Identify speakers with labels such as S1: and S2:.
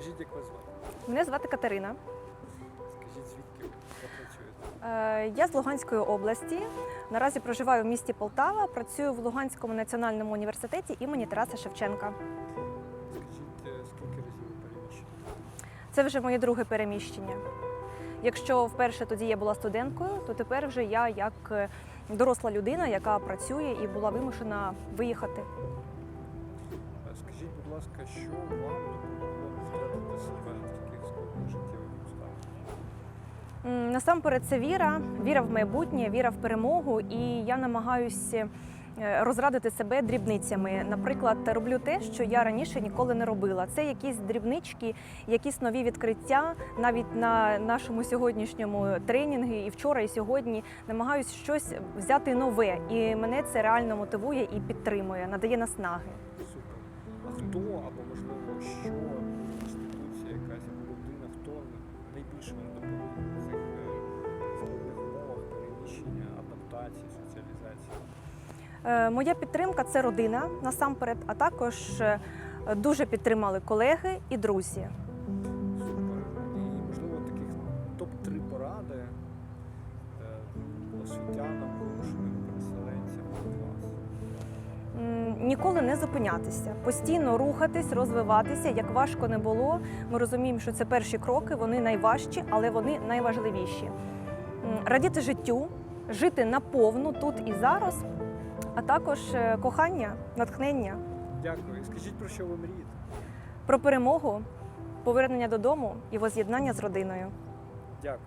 S1: Скажіть, як вас звати?
S2: Мене звати Катерина.
S1: Скажіть, звідки ви працюєте?
S2: Е, Я з Луганської області. Наразі проживаю в місті Полтава. Працюю в Луганському національному університеті імені Тараса Шевченка.
S1: Скажіть, е, скільки разів ви переміщені?
S2: Це вже моє друге переміщення. Якщо вперше тоді я була студенткою, то тепер вже я як е, доросла людина, яка працює і була вимушена виїхати.
S1: Скажіть, будь ласка, що вам
S2: Насамперед, це віра, віра в майбутнє, віра в перемогу, і я намагаюся розрадити себе дрібницями. Наприклад, роблю те, що я раніше ніколи не робила. Це якісь дрібнички, якісь нові відкриття. Навіть на нашому сьогоднішньому тренінгу і вчора, і сьогодні намагаюся щось взяти нове, і мене це реально мотивує і підтримує, надає наснаги.
S1: Хто або можливо що адаптації, соціалізації?
S2: Е, Моя підтримка це родина насамперед, а також е, дуже підтримали колеги і друзі.
S1: Супер. І можливо таких топ-3 поради е, освітянам, вимушеним переселенцям від вас.
S2: Ніколи не зупинятися, постійно рухатись, розвиватися. Як важко не було, ми розуміємо, що це перші кроки, вони найважчі, але вони найважливіші. Радіти життю, жити наповну тут і зараз, а також е, кохання, натхнення
S1: Дякую. Скажіть про що ви мрієте?
S2: про перемогу, повернення додому і воз'єднання з родиною.
S1: Дякую.